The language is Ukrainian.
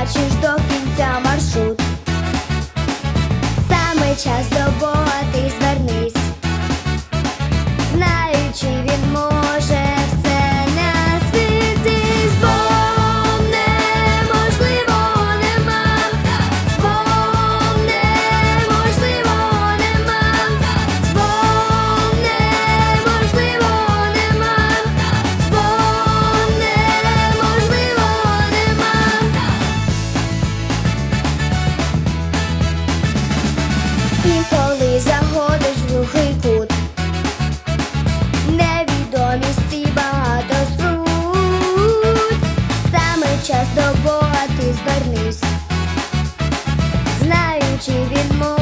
побачиш до кінця маршрут. Саме час до Бога Ніколи заходиш в глухий кут, невідомість і багато спрут, саме час до Бога ти звернись, знаючи відмову.